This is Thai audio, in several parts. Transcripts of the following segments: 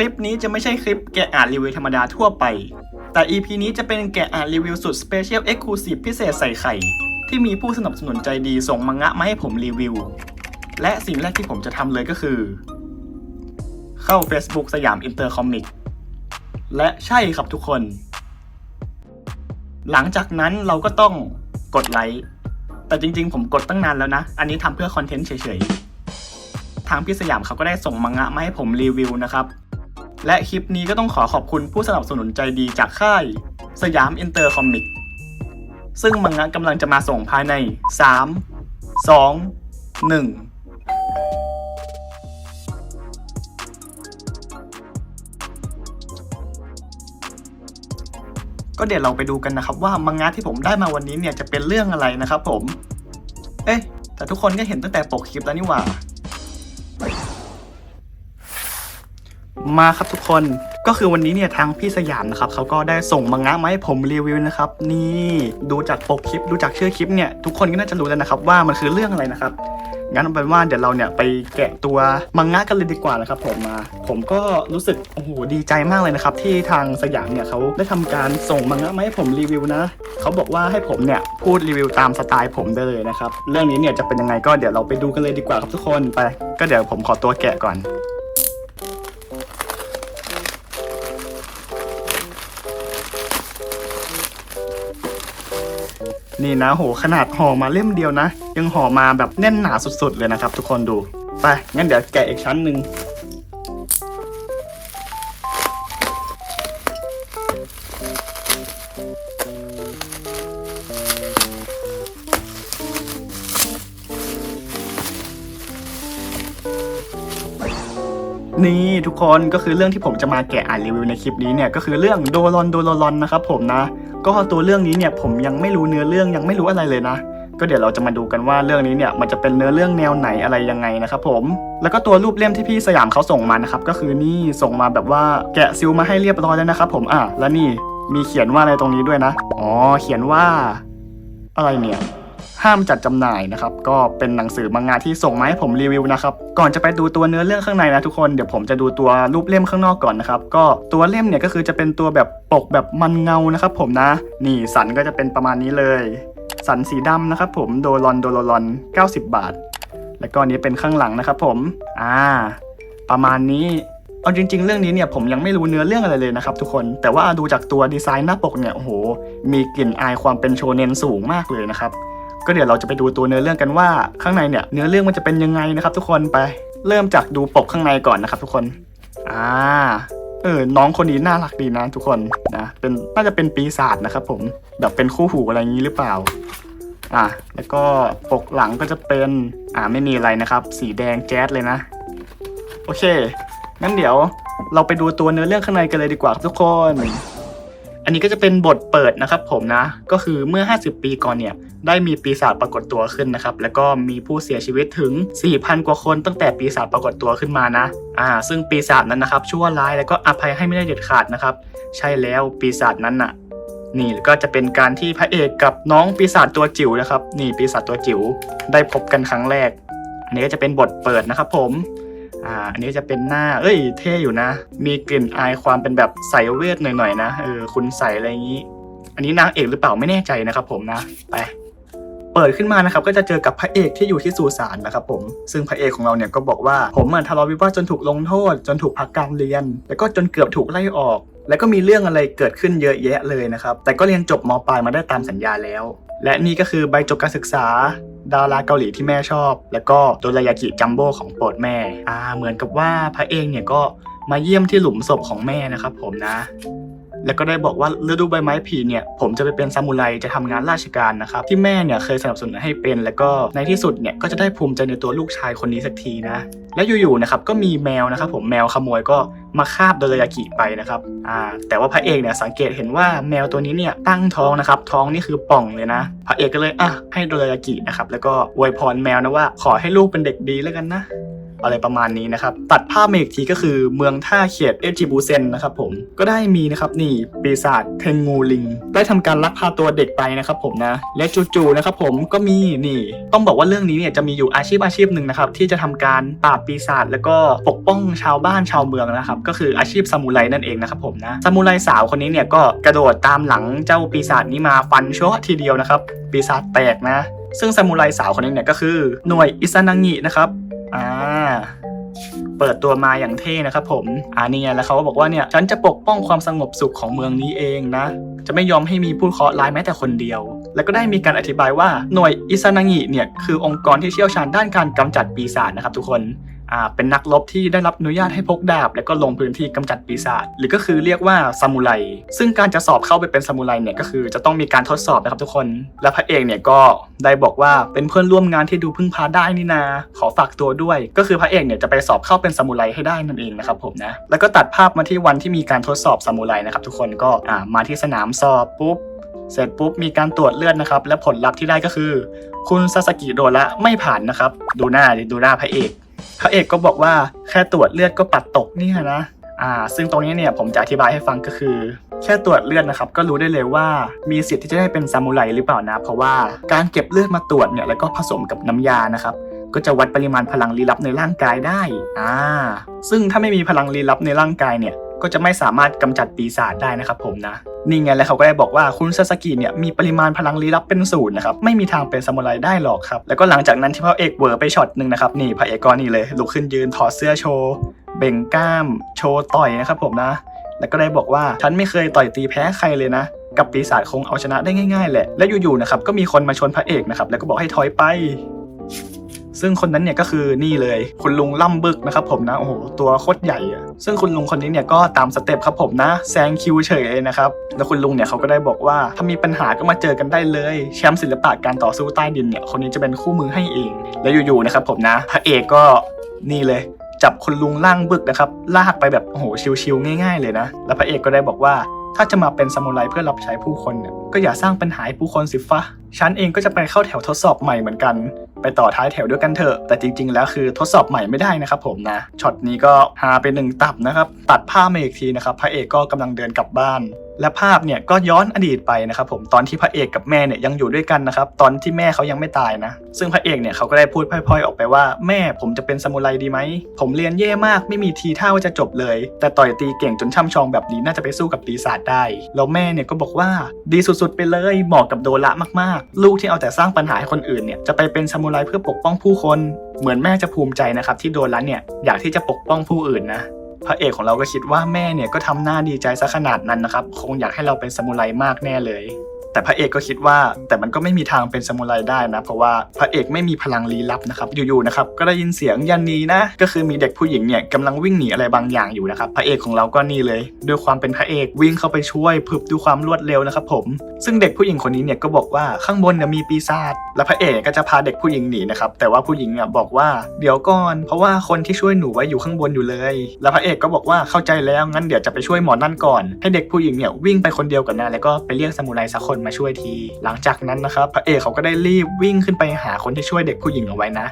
ลิปนี้จะไม่ใช่คลิปแกะอ่านรีวิวธรรมดาทั่วไป แต่ EP นี้จะเป็นแกะอ่านรีวิวสุด Special Exclusive พิเศษใส่ไข่ ที่มีผู้สนับสนุนใจดีส่งมังงะมาให้ผมรีวิว และสิ่งแรกที่ผมจะทำเลยก็คือ เข้า Facebook สยามอินเตอร์คอมิกและใช่ครับทุกคน หลังจากนั้นเราก็ต้องกดไลค์แต่จริงๆ ผมกดตั้งนานแล้วนะ อันนี้ทำเพื่อคอนเทนต์เฉยๆ ทางพี่สยามเขาก็ได้ส่งมังงะมาให้ผมรีวิวนะครับ และคลิปนี้ก็ต้องขอขอบคุณผู้สนับสนุนใจดีจากค่าย สยามอินเตอร์คอมิก ซึ่งมังงะกำลังจะมาส่งภายใน 3 2 1ก็เดี๋ยวเราไปดูกันนะครับว่ามังงะที่ผมได้มาวันนี้เนี่ยจะเป็นเรื่องอะไรนะครับผม เอ๊ะ แต่ทุกคนก็เห็นตั้งแต่ปกคลิปแล้วนี่หว่า มาครับทุกคนก็คือวันนี้เนี่ยทางพี่สยามนะครับเขาก็ได้ส่งมังงะมาให้ผมรีวิวนะครับ นี่ดูจากปกคลิปดูจากชื่อคลิปเนี่ยทุกคนก็น่าจะรู้แล้วนะครับว่ามันคือเรื่องอะไรนะครับงั้นเอาเป็นว่าเดี๋ยวเราเนี่ยไปแกะตัวมังงะกันเลยดีกว่านะครับผมมา ผมก็รู้สึกโอ้โหดีใจมากเลยนะครับ ที่ทางสยามเนี่ยเขาได้ทำการส่งมังงะมาให้ผมรีวิวนะเขาบอกว่าให้ผมเนี่ยพูดรีวิวตามสไตล์ผมได้เลยนะครับเรื่องนี้เนี่ยจะเป็นยังไงก็เดี๋ยวเราไปดูกันเลยดีกว่าครับทุกคนไป ก็เดี๋ยวผมขอตัวแกะก่อน นี่นะโหขนาดห่อมาเล่มเดียวนะ ยังห่อมาแบบแน่นหนาสุดๆเลยนะครับทุกคนดู ไป งั้นเดี๋ยวแกะอีกชั้นหนึ่งนี่ทุกคนก็คือเรื่องที่ผมจะมาแกะอ่านรีวิวในคลิปนี้เนี่ยก็คือเรื่องโดรอนโดรอนนะครับผมนะ ก็ตัวเรื่องนี้เนี่ยผมยังไม่รู้เนื้อเรื่องยังไม่รู้อะไรเลยนะ ก็เดี๋ยวเราจะมาดูกันว่าเรื่องนี้เนี่ยมันจะเป็นเนื้อเรื่องแนวไหนอะไรยังไงนะครับผม แล้วก็ตัวรูปเล่มที่พี่สยามเขาส่งมานะครับก็คือนี่ส่งมาแบบว่าแกะซิลมาให้เรียบร้อยแล้วนะครับผมอะแล้วนี่มีเขียนว่าอะไรตรงนี้ด้วยนะ อ๋อ เขียนว่า อะไรเนี่ย ห้ามจัดจำหน่ายนะครับ ก็เป็นหนังสือมังงะที่ส่งมาให้ผมรีวิวนะครับ ก่อนจะไปดูตัวเนื้อเรื่องข้างในนะทุกคน เดี๋ยวผมจะดูตัวรูปเล่มข้างนอกก่อนนะครับ ก็ตัวเล่มเนี่ยก็คือจะเป็นตัวแบบปกแบบมันเงานะครับผมนะ นี่สันก็จะเป็นประมาณนี้เลย สันสีดำนะครับผม โดรอนโดโรลอน 90 บาท แล้วก็นนี้เป็นข้างหลังนะครับผม อ่า ประมาณนี้เอาจริง ๆ เรื่องนี้เนี่ยผมยังไม่รู้เนื้อเรื่องอะไรเลยนะครับทุกคน แต่ว่าดูจากตัวดีไซน์หน้าปกเนี่ยโอ้โห มีกลิ่นอายความเป็นโชเนนสูงมากเลยนะครับ ก็เดี๋ยวเราจะไปดูตัวเนื้อเรื่องกันว่าข้างในเนี่ยเนื้อเรื่องมันจะเป็นยังไงนะครับ ทุกคนไปเริ่มจากดูปกข้างในก่อนนะครับ ทุกคนอ่าเออน้องคนนี้น่ารักดีนะทุกคนนะเป็นน่าจะเป็นปีศาจนะครับผมแบบเป็นคู่หูอะไรอย่างนี้หรือเปล่าอะแล้วก็ปกหลังก็จะเป็นอ่าไม่มีอะไรนะครับ สีแดงแจ๊ดเลยนะ โอเคงั้นเดี๋ยวเราไปดูตัวเนื้อเรื่องข้างในกันเลยดีกว่าทุกคน อันนี้ก็จะเป็นบทเปิดนะครับผมนะ ก็คือเมื่อ 50 ปีก่อนเนี่ย ได้มีปีศาจปรากฏตัวขึ้นนะครับ แล้วก็มีผู้เสียชีวิตถึง 4,000 กว่าคนตั้งแต่ปีศาจปรากฏตัวขึ้นมานะ อ่า ซึ่งปีศาจนั้นนะครับชั่วร้ายแล้วก็อภัยให้ไม่ได้เด็ดขาดนะครับ ใช่แล้วปีศาจนั้นน่ะ นี่ก็จะเป็นการที่พระเอกกับน้องปีศาจตัวจิ๋วนะครับ นี่ปีศาจตัวจิ๋วได้พบกันครั้งแรก อันนี้ก็จะเป็นบทเปิดนะครับผม อ่า อันนี้จะเป็นหน้า เอ้ย เท่อยู่นะ มีกลิ่นอายความเป็นแบบใสเวทหน่อยๆนะ เออ คุณใสอะไรอย่างนี้ อันนี้นางเอกหรือเปล่าไม่แน่ใจนะครับผมนะ ไป เปิดขึ้นมานะครับ ก็จะเจอกับพระเอกที่อยู่ที่สุสานนะครับผม ซึ่งพระเอกของเราเนี่ยก็บอกว่า ผมเหมือนทะเลาะวิวาทจนถูกลงโทษ จนถูกพักการเรียน แล้วก็จนเกือบถูกไล่ออก แล้วก็มีเรื่องอะไรเกิดขึ้นเยอะแยะเลยนะครับ แต่ก็เรียนจบมปลายมาได้ตามสัญญาแล้ว และนี่ก็คือใบจบการศึกษา ดาราเกาหลีที่แม่ชอบ แล้วก็โดรายากิจัมโบ้ของโปรดแม่ อ่า เหมือนกับว่าพระเอกเนี่ยก็มาเยี่ยมที่หลุมศพของแม่นะครับผมนะ แล้วก็ได้บอกว่าฤดูใบไม้ผลิเนี่ยผมจะไปเป็นซามูไรจะทำงานราชการนะครับที่แม่เนี่ยเคยสนับสนุนให้เป็น แล้วก็ในที่สุดเนี่ยก็จะได้ภูมิใจในตัวลูกชายคนนี้สักทีนะและอยู่ๆนะครับก็มีแมวนะครับผมแมวขโมยก็มาคาบโดรยากิไปนะครับอ่าแต่ว่าพระเอกเนี่ยสังเกตเห็นว่าแมวตัวนี้เนี่ยตั้งท้องนะครับท้องนี่คือป่องเลยนะ พระเอกก็เลยอะให้โดรยากินะครับแล้วก็อวยพรแมวนะว่า ขอให้ลูกเป็นเด็กดีแล้วกันนะ อะไรประมาณนี้นะครับ ตัดภาพมาอีกทีก็คือเมืองท่าเขียดเอจิบูเซนนะครับผมก็ได้มีนะครับนี่ปีศาจเทงงูลิง ได้ทำการลักพาตัวเด็กไปนะครับผมนะและจู่ๆนะครับผมก็มีนี่ต้องบอกว่าเรื่องนี้เนี่ยจะมีอยู่อาชีพอาชีพหนึ่งนะครับที่จะทำการปราบปีศาจแล้วก็ปกป้องชาวบ้านชาวเมืองนะครับก็คืออาชีพซามูไรนั่นเองนะครับผมนะซามูไรสาวคนนี้เนี่ยก็กระโดดตามหลังเจ้าปีศาจนี้มาฟันชั่วทีเดียวนะครับปีศาจแตกนะ ซึ่งซามูไรสาวคนนี้เนี่ยก็คือหน่วยอิซานางินะครับ อ่าเปิดตัวมาอย่างเท่นะครับผมอ่านี่แล้วเขาก็บอกว่าเนี่ยฉันจะปกป้องความสงบสุขของเมืองนี้เองนะ จะไม่ยอมให้มีผู้เคราะห์ร้ายแม้แต่คนเดียว แล้วก็ได้มีการอธิบายว่าหน่วยอิซานางิเนี่ยคือองค์กรที่เชี่ยวชาญด้านการกำจัดปีศาจนะครับทุกคนเป็นนักรบที่ได้รับอนุญาตให้พกดาบ แล้วก็ลงพื้นที่กำจัดปีศาจหรือก็คือเรียกว่าซามูไรซึ่งการจะสอบเข้าไปเป็นซามูไรเนี่ยก็คือจะต้องมีการทดสอบนะครับทุกคน และพระเอกเนี่ยก็ได้บอกว่าเป็นเพื่อนร่วมงานที่ดูพึ่งพาได้นี่นา ขอฝากตัวด้วย ก็คือพระเอกเนี่ยจะไปสอบเข้าเป็นซามูไรให้ได้นั่นเองนะครับผมนะแล้วก็ตัดภาพมาที่วันที่มีการทดสอบซามูไรนะครับทุกคนก็มาที่สนามสอบปุ๊บ เสร็จปุ๊บมีการตรวจเลือดนะครับ และผลลัพธ์ที่ได้ก็คือ คุณซาสกิโดนละไม่ผ่านนะครับ ดูหน้าดิดูหน้าพระเอกพระเอกก็บอกว่าแค่ตรวจเลือดก็ปัดตกเนี่ยนะอ่าซึ่งตรงนี้เนี่ยผมจะอธิบายให้ฟังก็คือ แค่ตรวจเลือดนะครับ ก็รู้ได้เลยว่ามีสิทธิ์ที่จะได้เป็นซามูไรหรือเปล่านะ เพราะว่าการเก็บเลือดมาตรวจเนี่ยแล้วก็ผสมกับน้ำยานะครับก็จะวัดปริมาณพลังลี้ลับในร่างกายได้อ่าซึ่งถ้าไม่มีพลังลี้ลับในร่างกายเนี่ย ก็จะไม่สามารถกำจัดปีศาจได้นะครับผมนะนี่ไงแล้วเขาก็ได้บอกว่าคุณซาสกิเนี่ยมีปริมาณพลังลี้ลับเป็นศูนย์นะครับไม่มีทางเป็นซามูไรได้หรอกครับแล้วก็หลังจากนั้นที่พระเอกเวอร์ไปช็อตหนึ่งนะครับนี่พระเอกก็นี่เลยลุกขึ้นยืนถอดเสื้อโชว์เบ่งกล้าม โชว์ต่อยนะครับผมนะ แล้วก็ได้บอกว่าฉันไม่เคยต่อยตีแพ้ใครเลยนะกับปีศาจคงเอาชนะได้ง่ายๆแหละ และอยู่ๆนะครับก็มีคนมาชนพระเอกนะครับแล้วก็บอกให้ถอยไป ซึ่งคนนั้นเนี่ยก็คือนี่เลยคุณลุงล่ำบึกนะครับผมนะโอ้โหตัวโคตรใหญ่อะซึ่งคุณลุงคนนี้เนี่ยก็ตามสเต็ปครับผมนะแซงคิวเฉยเลยนะครับแล้วคุณลุงเนี่ยเขาก็ได้บอกว่าถ้ามีปัญหาก็มาเจอกันได้เลยแชมป์ศิลปะการต่อสู้ใต้ดินเนี่ยคนนี้จะเป็นคู่มือให้เอง แล้วอยู่ๆนะครับผมนะพระเอกก็นี่เลยจับคุณลุงล่างบึกนะครับลากไปแบบโอ้โหชิวๆง่าย ๆ เลยนะ แล้วพระเอกก็ได้บอกว่า ถ้าจะมาเป็นซามูไรเพื่อรับใช้ผู้คนเนี่ยก็อย่าสร้างปัญหาให้ผู้คนสิฟะฉันเองก็จะไปเข้าแถวทดสอบใหม่เหมือนกัน ไปต่อท้ายแถวด้วยกันเถอะ แต่จริง ๆ แล้วคือทดสอบใหม่ไม่ได้นะครับผมนะ ช็อตนี้ก็หาเป็นหนึ่งตับนะครับ ตัดภาพมาอีกทีนะครับ พระเอกก็กำลังเดินกลับบ้าน และภาพเนี่ยก็ย้อนอดีตไปนะครับผมตอนที่พระเอกกับแม่เนี่ยยังอยู่ด้วยกันนะครับตอนที่แม่เขายังไม่ตายนะ ซึ่งพระเอกเนี่ยเขาก็ได้พูดพล่อยๆออกไปว่าแม่ผมจะเป็นซามูไรดีไหมผมเรียนแย่มากไม่มีทีท่าว่าจะจบเลย แต่ต่อยตีเก่งจนช่ำชองแบบนี้น่าจะไปสู้กับปีศาจได้แล้วแม่เนี่ยก็บอกว่าดีสุดๆไปเลยเหมาะกับโดระมากๆ ลูกที่เอาแต่สร้างปัญหาให้คนอื่นเนี่ยจะไปเป็นซามูไรเพื่อปกป้องผู้คน เหมือนแม่จะภูมิใจนะครับที่โดระเนี่ยอยากที่จะปกป้องผู้อื่นนะ พระเอกของเราก็คิดว่าแม่เนี่ยก็ทำหน้าดีใจซะขนาดนั้นนะครับ คงอยากให้เราเป็นซามูไรมากแน่เลย แต่พระเอกก็คิดว่า แต่มันก็ไม่มีทางเป็นซามูไรได้นะ เพราะว่าพระเอกไม่มีพลังลี้ลับนะครับ อยู่ๆนะครับก็ได้ยินเสียงยันนีนะ ก็คือมีเด็กผู้หญิงเนี่ยกำลังวิ่งหนีอะไรบางอย่างอยู่นะครับ พระเอกของเราก็นี่เลย ด้วยความเป็นพระเอกวิ่งเข้าไปช่วยพึบด้วยความรวดเร็วนะครับผม ซึ่งเด็กผู้หญิงคนนี้เนี่ยก็บอกว่าข้างบนเนี่ยมีปีศาจ และพระเอกก็จะพาเด็กผู้หญิงหนีนะครับ แต่ว่าผู้หญิงเนี่ยบอกว่าเดี๋ยวก่อน เพราะว่าคนที่ช่วยหนูไว้อยู่ข้างบนอยู่เลย แล้วพระเอกก็บอกว่าเข้าใจแล้วงั้นเดี๋ยวจะไปช่วยหมอนั่นก่อน ให้เด็กผู้หญิงเนี่ยวิ่งไปคนเดียวก่อนนะแล้วก็ไปเรียกซามูไรสักคนมาช่วยที หลังจากนั้นนะครับพระเอกเขาก็ได้รีบวิ่งขึ้นไปหาคนที่ช่วยเด็กผู้หญิงเอาไว้นะ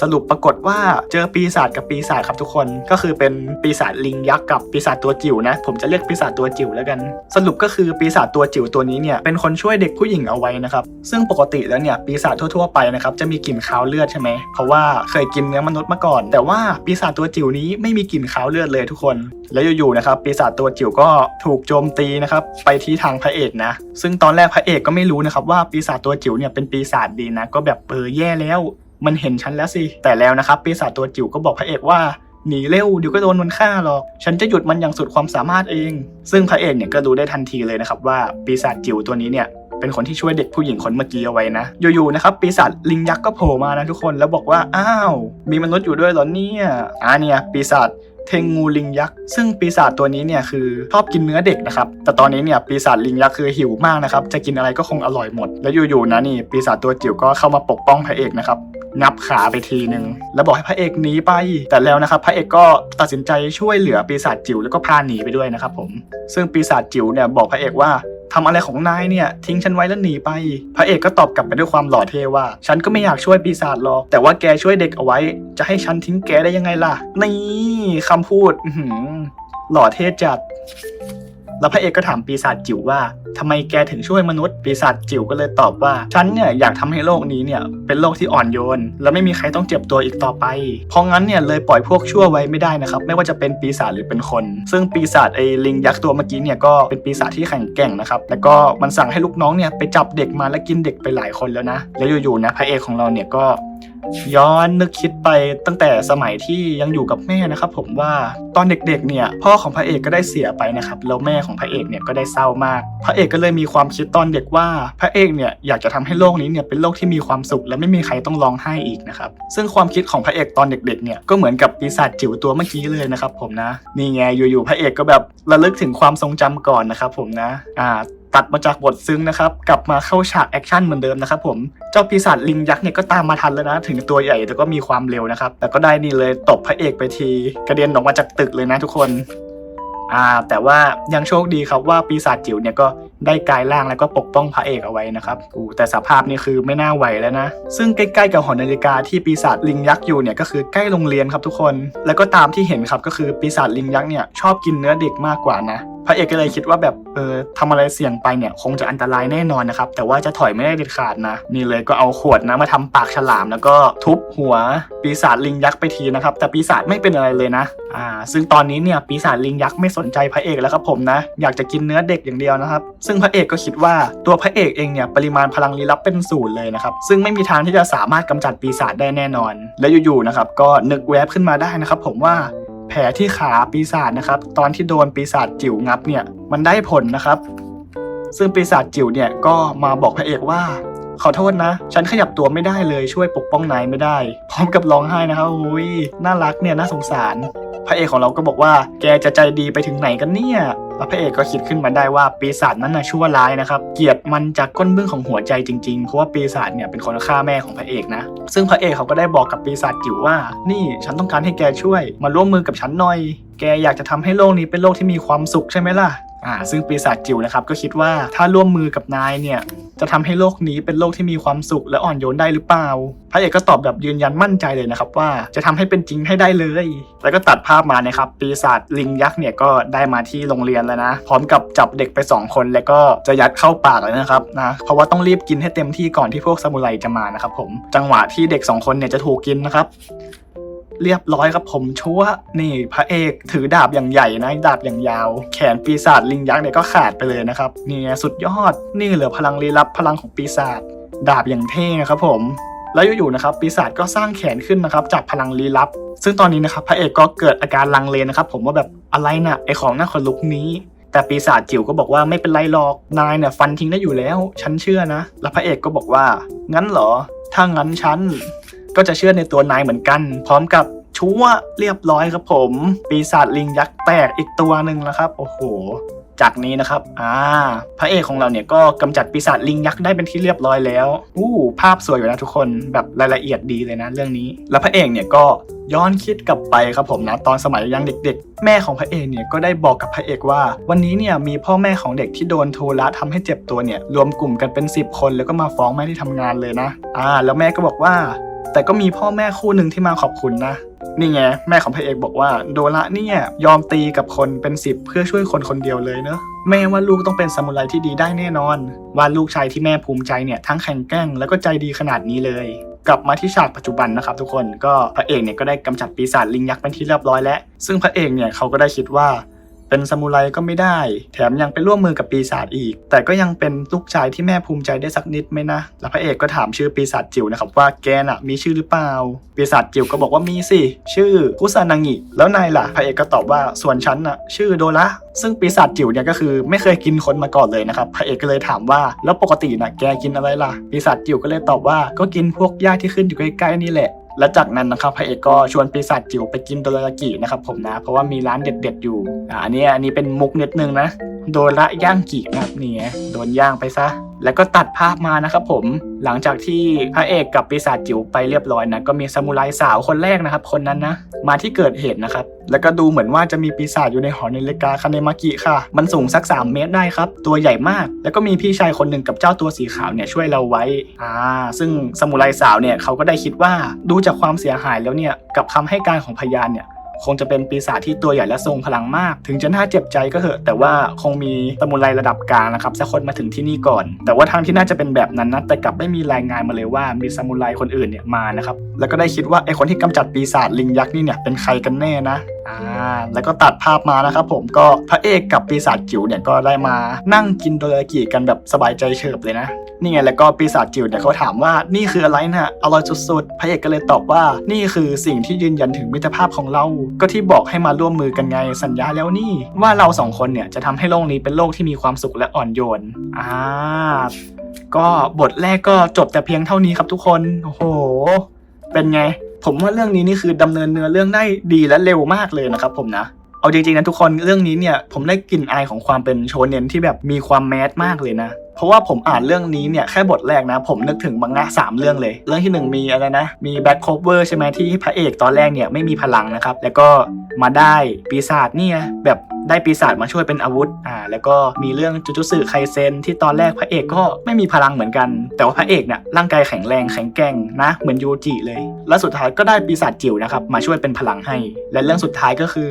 สรุปปรากฏว่าเจอปีศาจกับปีศาจครับทุกคนก็คือเป็นปีศาจลิงยักษ์กับปีศาจตัวจิ๋วนะ ผมจะเรียกปีศาจตัวจิ๋วแล้วกัน สรุปก็คือปีศาจตัวจิ๋วตัวนี้เนี่ยเป็นคนช่วยเด็กผู้หญิงเอาไว้นะครับ ซึ่งปกติแล้วเนี่ยปีศาจทั่วๆไปนะครับจะมีกลิ่นคาวเลือดใช่ไหมเพราะว่าเคยกินเนื้อมนุษย์มาก่อน แต่ว่าปีศาจตัวจิ๋วนี้ไม่มีกลิ่นคาวเลือดเลยทุกคน แล้วอยู่ๆนะครับปีศาจตัวจิ๋วก็ถูกโจมตีนะครับไปที่ทางพระเอกนะ ซึ่งตอนแรกพระเอกก็ไม่รู้นะครับว่าปีศาจตัวจิ๋วเนี่ยเป็นปีศาจดีนะก็แบบเออแย่แล้ว มันเห็นฉันแล้วสิ แต่แล้วนะครับปีศาจตัวจิ๋วก็บอกพระเอกว่าหนีเร็วเดี๋ยวก็โดนมันฆ่าหรอก ฉันจะหยุดมันอย่างสุดความสามารถเอง ซึ่งพระเอกเนี่ยก็รู้ได้ทันทีเลยนะครับว่าปีศาจจิ๋วตัวนี้เนี่ยเป็นคนที่ช่วยเด็กผู้หญิงคนเมื่อกี้เอาไว้นะ อยู่ๆนะครับปีศาจลิงยักษ์ก็โผล่มานะทุกคนแล้วบอกว่าอ้าวมีมนุษย์อยู่ด้วยเหรอเนี่ยอ่าเนี่ยปีศาจเทงงูลิงยักษ์ซึ่งปีศาจตัวนี้เนี่ยคือชอบกินเนื้อเด็กนะครับแต่ตอนนี้เนี่ยปีศาจลิงยักษ์คือหิวมากนะครับจะกินอะไรก็คงอร่อยหมด แล้วอยู่ๆนะนี่ปีศาจตัวจิ๋วก็เข้ามาปกป้องพระเอกนะครับ งับขาไปทีหนึ่งแล้วบอกให้พระเอกหนีไป แต่แล้วนะครับพระเอกก็ตัดสินใจช่วยเหลือปีศาจจิ๋วแล้วก็พาหนีไปด้วยนะครับผมซึ่งปีศาจจิ๋วเนี่ยบอกพระเอกว่าทำอะไรของนายเนี่ย ทิ้งฉันไว้แล้วหนีไป พระเอกก็ตอบกลับไปด้วยความหล่อเท่ว่า ฉันก็ไม่อยากช่วยปีศาจหรอก แต่ว่าแกช่วยเด็กเอาไว้ จะให้ฉันทิ้งแกได้ยังไงล่ะ นี่คำพูดอื้อหือหล่อเท่จัด แล้วพระเอกก็ถามปีศาจจิ๋วว่าทำไมแกถึงช่วยมนุษย์ ปีศาจจิ๋วก็เลยตอบว่า ฉันเนี่ยอยากทำให้โลกนี้เนี่ยเป็นโลกที่อ่อนโยน และไม่มีใครต้องเจ็บตัวอีกต่อไป เพราะงั้นเนี่ยเลยปล่อยพวกชั่วไว้ไม่ได้นะครับ ไม่ว่าจะเป็นปีศาจหรือเป็นคน ซึ่งปีศาจไอ้ลิงยักษ์ตัวเมื่อกี้เนี่ยก็เป็นปีศาจที่แข็งแกร่งนะครับ แล้วก็มันสั่งให้ลูกน้องเนี่ยไปจับเด็กมาและกินเด็กไปหลายคนแล้วนะ แล้วอยู่ๆนะพระเอกของเราเนี่ยก็ ย้อนนึกคิดไปตั้งแต่สมัยที่ยังอยู่กับแม่นะครับ ผมว่าตอนเด็กๆเนี่ย พ่อของพระเอกก็ได้เสียไปนะครับแล้วแม่ของพระเอกเนี่ยก็ได้เศร้ามาก พระเอกก็เลยมีความคิดตอนเด็กว่าพระเอกเนี่ยอยากจะทำให้โลกนี้เนี่ยเป็นโลกที่มีความสุข และไม่มีใครต้องร้องไห้อีกนะครับซึ่งความคิดของพระเอกตอนเด็กๆเนี่ยก็เหมือนกับปีศาจจิ๋วตัวเมื่อกี้เลยนะครับผมนะนี่ไงอยู่ๆพระเอกก็แบบระลึกถึงความทรงจำก่อนนะครับผมนะอ่า ตัดมาจากบทซึ้งนะครับกลับมาเข้าฉากแอคชั่นเหมือนเดิมนะครับผมเจ้าปีศาจลิงยักษ์เนี่ยก็ตามมาทันแล้วนะถึงตัวใหญ่แต่ก็มีความเร็วนะครับแต่ก็ได้นี่เลยตบพระเอกไปที กระเด็นออกมาจากตึกเลยนะทุกคนอ่าแต่ว่ายังโชคดีครับว่าปีศาจจิ๋วเนี่ยก็ได้กายร่างแล้วก็ปกป้องพระเอกเอาไว้นะครับอูแต่สภาพนี่คือไม่น่าไหวแล้วนะ ซึ่งใกล้ๆกับหอนาฬิกาที่ปีศาจลิงยักษ์อยู่เนี่ยก็คือใกล้โรงเรียนครับทุกคน แล้วก็ตามที่เห็นครับก็คือปีศาจลิงยักษ์เนี่ยชอบกินเนื้อเด็กมากกว่านะพระเอกก็เลยคิดว่าแบบเออทำอะไรเสี่ยงไปเนี่ยคงจะอันตรายแน่นอนนะครับ แต่ว่าจะถอยไม่ได้เด็ดขาดนะ นี่เลยก็เอาขวดนะมาทำปากฉลาม แล้วก็ทุบหัวปีศาจลิงยักษ์ไปทีนะครับ แต่ปีศาจไม่เป็นอะไรเลยนะอ่าซึ่งตอนนี้เนี่ยปีศาจลิงยักษ์ไม่สนใจพระเอกแล้วครับผมนะ อยากจะกินเนื้อเด็กอย่างเดียวนะครับซึ่งพระเอกก็คิดว่าตัวพระเอกเองเนี่ยปริมาณพลังลี้ลับเป็นศูนย์เลยนะครับซึ่งไม่มีทางที่จะสามารถกำจัดปีศาจได้แน่นอน และอยู่ๆนะครับก็นึกแวบขึ้นมาได้นะครับผมว่าแผลที่ขาปีศาจนะครับตอนที่โดนปีศาจจิ๋วงับเนี่ยมันได้ผลนะครับ ซึ่งปีศาจจิ๋วเนี่ยก็มาบอกพระเอกว่าขอโทษนะ ฉันขยับตัวไม่ได้เลยช่วยปกป้องนายไม่ได้ พร้อมกับร้องไห้นะครับอุ้ยน่ารักเนี่ยน่าสงสาร พระเอกของเราก็บอกว่า แกจะใจดีไปถึงไหนกันเนี่ย แล้วพระเอกก็คิดขึ้นมาได้ว่าปีศาจนั้นน่ะชั่วร้ายนะครับ เกลียดมันจากก้นบึ้งของหัวใจจริงๆ เพราะว่าปีศาจเนี่ยเป็นคนฆ่าแม่ของพระเอกนะ ซึ่งพระเอกเขาก็ได้บอกกับปีศาจจิ๋วว่า นี่ฉันต้องการให้แกช่วย มาร่วมมือกับฉันหน่อย แกอยากจะทำให้โลกนี้เป็นโลกที่มีความสุขใช่ไหมล่ะ อ่าซึ่งปีศาจจิ๋วนะครับก็คิดว่าถ้าร่วมมือกับนายเนี่ยจะทำให้โลกนี้เป็นโลกที่มีความสุขและอ่อนโยนได้หรือเปล่า พระเอกก็ตอบแบบยืนยันมั่นใจเลยนะครับว่าจะทำให้เป็นจริงให้ได้เลย แล้วก็ตัดภาพมานะครับ ปีศาจลิงยักษ์เนี่ยก็ได้มาที่โรงเรียนแล้วนะ พร้อมกับจับเด็กไป 2 คนแล้วก็จะยัดเข้าปากเลยนะครับนะ เพราะว่าต้องรีบกินให้เต็มที่ก่อนที่พวกซามูไรจะมานะครับผม จังหวะที่เด็ก 2 คนเนี่ยจะถูกกินนะครับ เรียบร้อยครับผมชัวนี่พระเอกถือดาบอย่างใหญ่นะดาบอย่างยาว แขนปีศาจลิงยักษ์เนี่ยก็ขาดไปเลยนะครับนี่สุดยอดนี่เหลือพลังลี้ลับพลังของปีศาจดาบอย่างเท่นะครับผมแล้วอยู่ๆนะครับปีศาจก็สร้างแขนขึ้นนะครับจากพลังลี้ลับ ซึ่งตอนนี้นะครับพระเอกก็เกิดอาการลังเลนะครับผมว่าแบบอะไรน่ะไอของน่าขนลุกนี้ แต่ปีศาจจิ๋วก็บอกว่าไม่เป็นไรหรอกนายเนี่ยฟันทิ้งได้อยู่แล้ว ฉันเชื่อนะ แล้วพระเอกก็บอกว่า งั้นเหรอ ถ้างั้นฉัน ก็จะเชื่อในตัวนายเหมือนกัน พร้อมกับชัวเรียบร้อยครับผม ปีศาจลิงยักษ์แตกอีกตัวหนึ่งแล้วครับโอ้โหจากนี้นะครับ อ่า พระเอกของเราเนี่ยก็กำจัดปีศาจลิงยักษ์ได้เป็นที่เรียบร้อยแล้ว อู้ ภาพสวยอยู่นะทุกคน แบบรายละเอียดดีเลยนะเรื่องนี้ แล้วพระเอกเนี่ยก็ย้อนคิดกลับไปครับผมนะตอนสมัยยังเด็ก ๆ แม่ของพระเอกเนี่ยก็ได้บอกกับพระเอกว่า วันนี้เนี่ยมีพ่อแม่ของเด็กที่โดนโทระทำให้เจ็บตัวเนี่ยรวมกลุ่มกันเป็น 10 คน แล้วก็มาฟ้องแม่ที่ทำงานเลยนะ อ่า แล้วแม่ก็บอกว่า แต่ก็มีพ่อแม่คู่หนึ่งที่มาขอบคุณนะ นี่ไง แม่ของพระเอกบอกว่าโดระเนี่ยยอมตีกับคนเป็นสิบเพื่อช่วยคนคนเดียวเลยเนอะแม่ว่าลูกต้องเป็นซามูไรที่ดีได้แน่นอน ว่าลูกชายที่แม่ภูมิใจเนี่ยทั้งแข็งแกร่งแล้วก็ใจดีขนาดนี้เลย กลับมาที่ฉากปัจจุบันนะครับทุกคนก็พระเอกเนี่ยก็ได้กำจัดปีศาจลิงยักษ์เป็นที่เรียบร้อยแล้วซึ่งพระเอกเนี่ยเขาก็ได้คิดว่า เป็นซามูไรก็ไม่ได้ แถมยังไปร่วมมือกับปีศาจอีก แต่ก็ยังเป็นลูกชายที่แม่ภูมิใจได้สักนิดไหมนะ แล้วพระเอกก็ถามชื่อปีศาจจิ๋วนะครับว่าแกน่ะมีชื่อหรือเปล่า ปีศาจจิ๋วก็บอกว่ามีสิ ชื่อคุซานางิ แล้วนายล่ะ พระเอกก็ตอบว่าส่วนฉันน่ะชื่อโดระ ซึ่งปีศาจจิ๋วเนี่ยก็คือไม่เคยกินคนมาก่อนเลยนะครับ พระเอกก็เลยถามว่าแล้วปกติน่ะแกกินอะไรล่ะ ปีศาจจิ๋วก็เลยตอบว่าก็กินพวกหญ้าที่ขึ้นอยู่ใกล้ๆนี่แหละ และจากนั้นนะครับพระเอกก็ชวนปีศาจจิ๋วไปกินโดรายากินะครับผมนะ เพราะว่ามีร้านเด็ด ๆ อยู่อ่าอันนี้อันนี้เป็นมุกนิดนึงนะ โดนระย่างกินะครับนี่ไงโดนย่างไปซะ แล้วก็ตัดภาพมานะครับผมหลังจากที่พระเอกกับปีศาจจิ๋วไปเรียบร้อยนะก็มีซามูไรสาวคนแรกนะครับ คนนั้นนะ มาที่เกิดเหตุนะครับ แล้วก็ดูเหมือนว่าจะมีปีศาจอยู่ในหอนาฬิกาคาเนมากิค่ะ มันสูงสัก 3 เมตรได้ครับ ตัวใหญ่มาก แล้วก็มีพี่ชายคนหนึ่งกับเจ้าตัวสีขาวเนี่ยช่วยเราไว้อ่าซึ่งซามูไรสาวเนี่ยเขาก็ได้คิดว่าดูจากความเสียหายแล้วเนี่ยกับคำให้การของพยานเนี่ย คงจะเป็นปีศาจที่ตัวใหญ่และทรงพลังมาก ถึงจะน่าเจ็บใจก็เถอะ แต่ว่าคงมีสมุไรระดับกลางนะครับสักคนมาถึงที่นี่ก่อน แต่ว่าทางที่น่าจะเป็นแบบนั้นนะแต่กลับไม่มีรายงานมาเลยว่ามีสมุไรคนอื่นเนี่ยมานะครับแล้วก็ได้คิดว่าไอคนที่กำจัดปีศาจลิงยักษ์นี่เนี่ยเป็นใครกันแน่นะอ่าแล้วก็ตัดภาพมานะครับผมก็พระเอกกับปีศาจจิ๋วเนี่ยก็ได้มานั่งกินโดรากิกันแบบสบายใจเฉิบเลยนะนี่ไงแล้วก็ปีศาจจิ๋วเนี่ยเขาถามว่านี่คืออะไรนะอร่อยสุดๆพระเอกก็เลยตอบว่านี่คือสิ่งที่ยืนยันถึงมิตรภาพของเราก็ที่บอกให้มาร่วมมือกันไงสัญญาแล้วนี่ ว่าเราสองคนเนี่ยจะทำให้โลกนี้เป็นโลกที่มีความสุขและอ่อนโยนอ่าก็บทแรกก็จบแต่เพียงเท่านี้ครับทุกคนโอ้โห เป็นไง ผมว่าเรื่องนี้นี่คือดำเนินเนื้อเรื่องได้ดีและเร็วมากเลยนะครับ ผมนะเอาจริงๆนะทุกคนเรื่องนี้เนี่ยผมได้กลิ่นอายของความเป็นโชเนนที่แบบมีความแมสมากเลยนะ เพราะว่าผมอ่านเรื่องนี้เนี่ยแค่บทแรกนะ ผมนึกถึงมังงะสามเรื่องเลย เรื่องที่หนึ่งมีอะไรนะ มีแบ็คโคเวอร์ใช่ไหมที่พระเอกตอนแรกเนี่ยไม่มีพลังนะครับ แล้วก็มาได้ปีศาจเนี่ยแบบได้ปีศาจมาช่วยเป็นอาวุธอ่าแล้วก็มีเรื่องจูจูสึไคเซนที่ตอนแรกพระเอกก็ไม่มีพลังเหมือนกัน แต่ว่าพระเอกเนี่ยร่างกายแข็งแรงแข็งแกร่งนะเหมือนยูจิเลย แล้วสุดท้ายก็ได้ปีศาจจิ๋วนะครับมาช่วยเป็นพลังให้ และเรื่องสุดท้ายก็คือ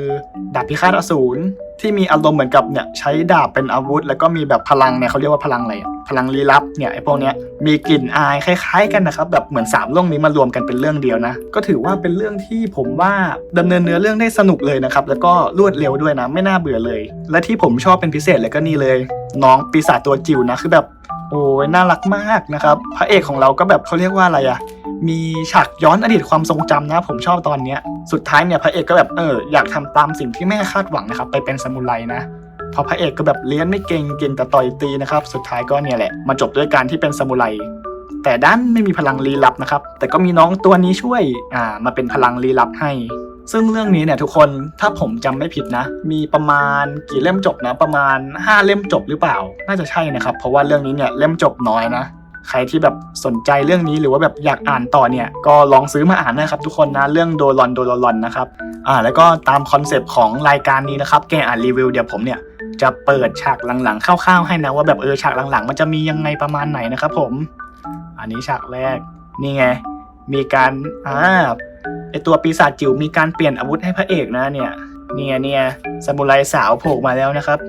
ดาบพิฆาตอสูร ที่มีอารมณ์เหมือนกับเนี่ยใช้ดาบเป็นอาวุธ แล้วก็มีแบบพลังเนี่ยเขาเรียกว่าพลังอะไรพลังลี้ลับเนี่ยไอ้พวกเนี้ยมีกลิ่นอายคล้าย ๆ กันนะครับแบบเหมือนสามเรื่องนี้มารวมกันเป็นเรื่องเดียวนะ ก็ถือว่าเป็นเรื่องที่ผมว่าดำเนินเนื้อเรื่องได้สนุกเลยนะครับแล้วก็รวดเร็วด้วยนะไม่น่าเบื่อเลย และที่ผมชอบเป็นพิเศษเลยก็นี่เลย น้องปีศาจตัวจิ๋วนะคือแบบโอ้ยน่ารักมากนะครับ พระเอกของเราก็แบบเขาเรียกว่าอะไรอะ มีฉากย้อนอดีตความทรงจำนะ ผมชอบตอนเนี้ย สุดท้ายเนี่ยพระเอกก็แบบเอออยากทำตามสิ่งที่แม่คาดหวังนะครับ ไปเป็นซามูไรนะพอพระเอกก็แบบเลี้ยนไม่เก่งเก่งแต่ต่อยตีนะครับ สุดท้ายก็เนี่ยแหละมาจบด้วยการที่เป็นซามูไรแต่ด้านไม่มีพลังลี้ลับนะครับ แต่ก็มีน้องตัวนี้ช่วยอ่ามาเป็นพลังลี้ลับให้ ซึ่งเรื่องนี้เนี่ยทุกคนถ้าผมจำไม่ผิดนะ มีประมาณกี่เล่มจบนะ ประมาณ 5 เล่มจบหรือเปล่า น่าจะใช่นะครับ เพราะว่าเรื่องนี้เนี่ยเล่มจบน้อยนะ ใครที่แบบสนใจเรื่องนี้หรือว่าแบบอยากอ่านต่อเนี่ย ก็ลองซื้อมาอ่านนะครับทุกคนนะเรื่องโดรอนโดรอนนะครับอ่าแล้วก็ตามคอนเซปต์ของรายการนี้นะครับแกอ่านรีวิวเดี๋ยวผมเนี่ยจะเปิดฉากหลังๆคร่าวๆให้นะว่าแบบเออฉากหลังๆ มันจะมียังไงประมาณไหนนะครับผม อันนี้ฉากแรกนี่ไงมีการอ่าไอตัวปีศาจจิ๋วมีการเปลี่ยนอาวุธให้พระเอกนะเนี่ยเนี่ยเนี่ยซามูไรสาวโผล่มาแล้วนะครับ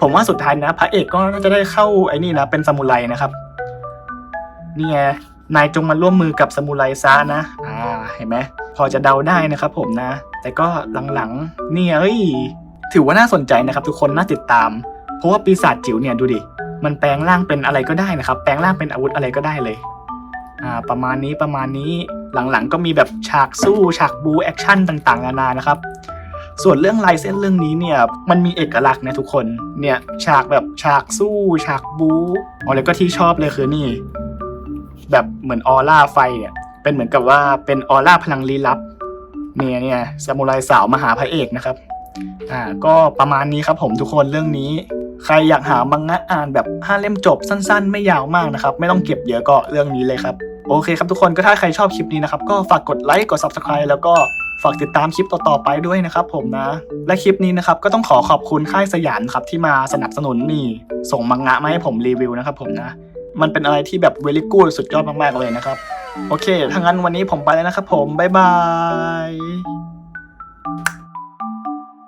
ผมว่าสุดท้ายนะ พระเอกก็น่าจะได้เข้าไอ้นี่นะเป็นซามูไรนะครับนี่ไงนายจงมาร่วมมือกับซามูไรซะนะ อ่าเห็นไหมพอจะเดาได้นะครับ ผมนะ แต่ก็หลังๆเนี่ยเอ้ยถือว่าน่าสนใจนะครับ ทุกคนน่าติดตาม เพราะว่าปีศาจจิ๋วเนี่ยดูดิมันแปลงร่างเป็นอะไรก็ได้นะครับ แปลงร่างเป็นอาวุธอะไรก็ได้เลยอ่าประมาณนี้ประมาณนี้หลังๆก็มีแบบฉากสู้ฉากบูแอคชั่นต่างๆนานานะครับ ส่วนเรื่องลายเส้นเรื่องนี้เนี่ยมันมีเอกลักษณ์นะทุกคนเนี่ยฉากแบบฉากสู้ฉากบูอ๋อแล้วก็ที่ชอบเลยคือนี่ แบบเหมือนออร่าไฟเนี่ยเป็นเหมือนกับว่าเป็นออร่าพลังลี้ลับเนี่ยเนี่ยซามูไรสาวมหาพระเอกนะครับอ่าก็ประมาณนี้ครับผมทุกคนเรื่องนี้ ใครอยากหามังงะอ่านแบบ5เล่มจบสั้น ๆ ไม่ยาวมากนะครับ ไม่ต้องเก็บเยอะก็เรื่องนี้เลยครับ โอเคครับทุกคนก็ถ้าใครชอบคลิปนี้นะครับ ก็ฝากกดไลค์กด subscribe แล้วก็ ฝากติดตามคลิปต่อๆไปด้วยนะครับผมนะ และคลิปนี้นะครับก็ต้องขอขอบคุณค่ายสยามครับที่มาสนับสนุนนี่ ส่งมังงะมาให้ผมรีวิวนะครับผมนะ มันเป็นอะไรที่แบบเวลิกูดสุดยอดมากๆเลยนะครับ โอเคถ้างั้นวันนี้ผมไปแล้วนะครับผม บ๊ายบาย